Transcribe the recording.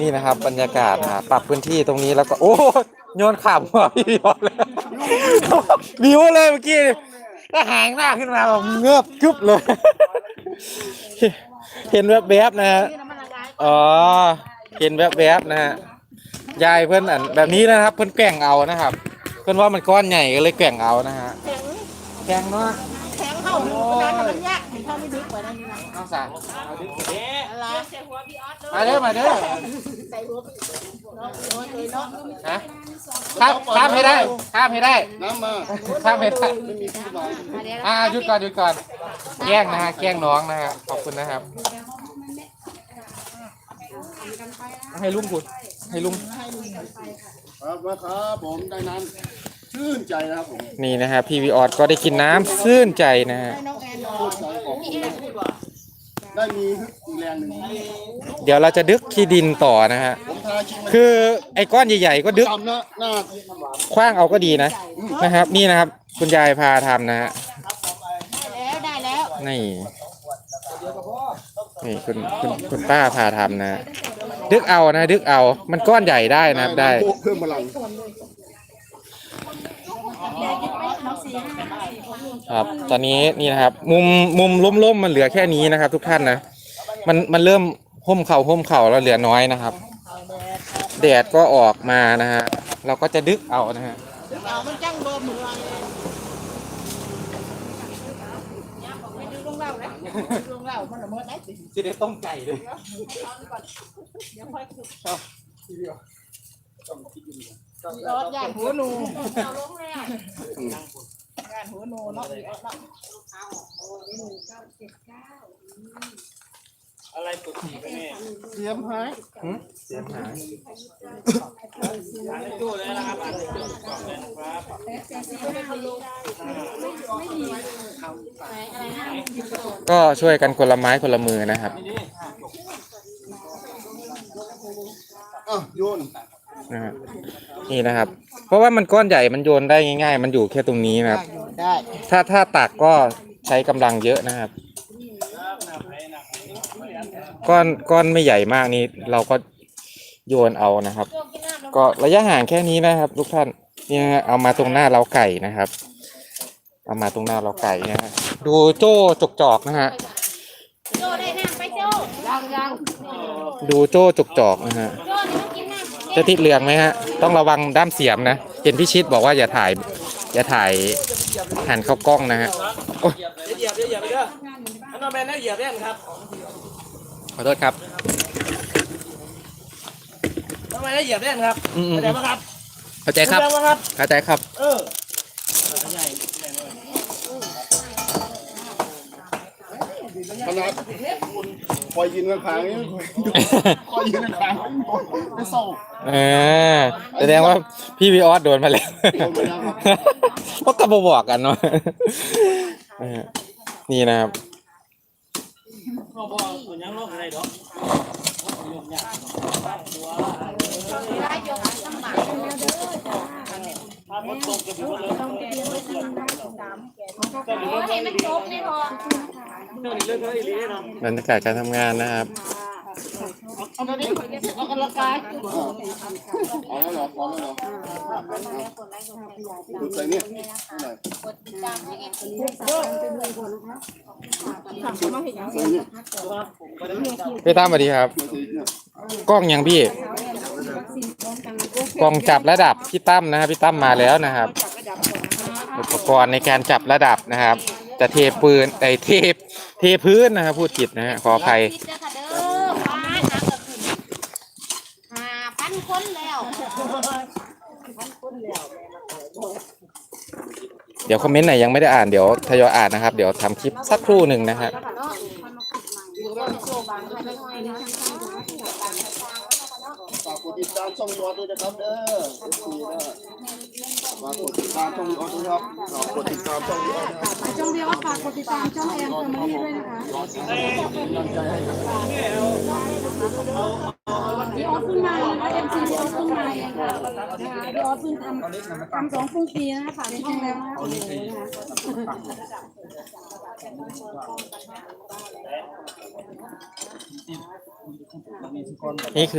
นี่นะครับ บรรยากาศนะฮะปรับพื้นที่ตรงนี้แล้วก็โอ้โยนข่าวหัวพี่ยอดเลยบิวเลยเมื่อกี้ก็หางหน้าขึ้นมาแบบเงือบกึบเลย เห็นแวบๆนะฮะอ๋อเห็นแวบๆนะฮะยายเพื่อนอันแบบนี้นะครับ เพื่อนแกล้งเอานะครับ เพื่อนว่ามันก้อนใหญ่ก็เลยแกล้งเอานะฮะแกล้งเนาะ เข้าหูนั้นมันยากเห็นเขาไม่ดึกกว่านั้นนี่นะน้องสาวเอาดิอะไรมาเด้อมาเด้อใส่หัวพี่เนาะโอ้ยเลยเนาะฮะข้ามข้ามให้ได้ข้ามให้ได้น้ำมาข้ามให้ได้ไม่มีที่มาอ่าหยุดก่อนหยุดก่อนแกล้งนะฮะแกล้งน้องนะฮะขอบคุณนะครับ ให้ลุงคุณให้ลุงครับนะครับผมได้นั้น ชื่นใจนะครับผมนี่นะฮะพี่วีออดก็ได้กินน้ำซื่นใจนะฮะให้น้องแอนนอชื่นนใจของได้มีอีกแรงหนึ่งเดี๋ยวเราจะดึกขี้ดินต่อนะฮะผมทาชิมมันคือไอ้ก้อนใหญ่ๆก็ดึกจำนะหน้าคว้างเอาก็ดีนะนะครับ นี่นะครับคุณยายพาทำนะฮะได้แล้วได้แล้วนี่นี่คุณคุณคุณป้าพาทำนะฮะดึกเอานะ ดึกเอามันก้อนใหญ่ได้นะครับได้ เพิ่มพลัง ครับ ตอนนี้นี่นะครับ มุมมุมล้มๆมันเหลือแค่นี้นะครับ ทุกท่านนะมันมันเริ่มห่มเข่าห่มเข่าแล้วเหลือน้อยนะครับ แดดก็ออกมานะฮะเราก็จะดึกเอานะฮะเอามันจังโดมเหมือนไรไม่ดูลงเล่านะลงเล่ามันละเมิดได้สิจะได้ต้มไก่เลยเดี๋ยวค่อยคุยรถย่านหัวหนูเอาลงแล้วย่านหัวหนูเนาะอีกเนาะอะไรตุ่ผีไปเนี่ยเสียมหายเสียมหายอ่านในตู้เลยนะครับอ่านในตู้ก่อนเลยนะครับก็ช่วยกันคนละไม้คนละมือนะครับโยนนะฮะนี่นะครับ เพราะว่ามันก้อนใหญ่มันโยนได้ง่าย ๆ มันอยู่แค่ตรงนี้นะครับ ได้ ถ้าถ้าตักก็ใช้กำลังเยอะนะครับ ก้อนก้อนไม่ใหญ่มากนี่เราก็โยนเอานะครับ ก็ระยะห่างแค่นี้นะครับ ทุกท่านนี่นะฮะเอามาตรงหน้าเราไก่นะครับ เอามาตรงหน้าเราไก่นะฮะดูโจ้จกจอกนะฮะโจได้น้ำไปโจยังยังดูโจ้จกจอกนะฮะโจนี่ต้องกินน้ำ จะติดเหลืองไหมฮะต้องระวังด้ามเสียมนะเห็นพี่ชิดบอกว่าอย่าถ่าย อย่าถ่ายหันเข้ากล้องนะฮะโอ้ยเหยียบเหยียบไปเด้ออันนั้นแมนนะเหยียบเล่นครับ ขอโทษครับทำไมนะเหยียบเล่นครับอืมอืมเข้าใจไหมครับ เข้าใจครับ เข้าใจไหมครับเข้าใจครับ เออขนาด คอยยืนข้างๆนี่คอยยืนข้างๆไม่เศร้าเออแสดงว่าพี่วีออสโดนมาแล้วโดนมาแล้วครับเพราะกระบอกกันเนาะเออนี่นะครับ พ่อพ่อส่วนยังโลกอะไรหรอกได้ยกลำบากถ้าฝนตกจะเป็นเรื่องต้องแก้โอ้เห็นมันจบนี่พอเรื่องนี้เรื่องอะไรอีกเนาะบรรยากาศการทำงานนะครับ เอาตัวนี้เอากำลังกายเอาแล้วเหรอพอแล้วเหรอดูใส่เนี่ยนี่หน่อยตามให้เองใส่เนี่ยพี่ตั้มสวัสดีครับใส่เนี่ยกล้องยังพี่ กล้องจับระดับพี่ตั้มนะครับพี่ตั้มมาแล้วนะครับ อุปกรณ์ในการจับระดับนะครับ จะเทปืนไอเทปเทพื้นนะครับพูดผิดนะฮะขออภัยคิดเด้อค่ะเด้อฟ้าหากระขึ้นหาพันคนแล้วเดี๋ยวคอมเมนต์ไหนยังไม่ได้อ่านเดี๋ยวทยอยอ่านนะครับ เดี๋ยวทำคลิปสักครู่หนึ่งนะครับฝากกด ติดตามช่องบอสด้วยนะครับเด้อเอฟซีนะมากดติดตามช่องบอสด้วยครับฝากกดติดตามช่องบอสนะครับช่องเดียวก็ฝากกดติดตามช่องแอมเฟอร์มานี่ด้วยนะคะเป็นกำลังใจให้ครับพี่ออสเพิ่งมานะคะเอ็มซีพี่ออสเพิ่งมาเองค่ะนะคะพี่ออสเพิ่งทำทำสองปีปีนะคะฝากในช่องแล้วนะคะโอ้โหนะคะนี่คือ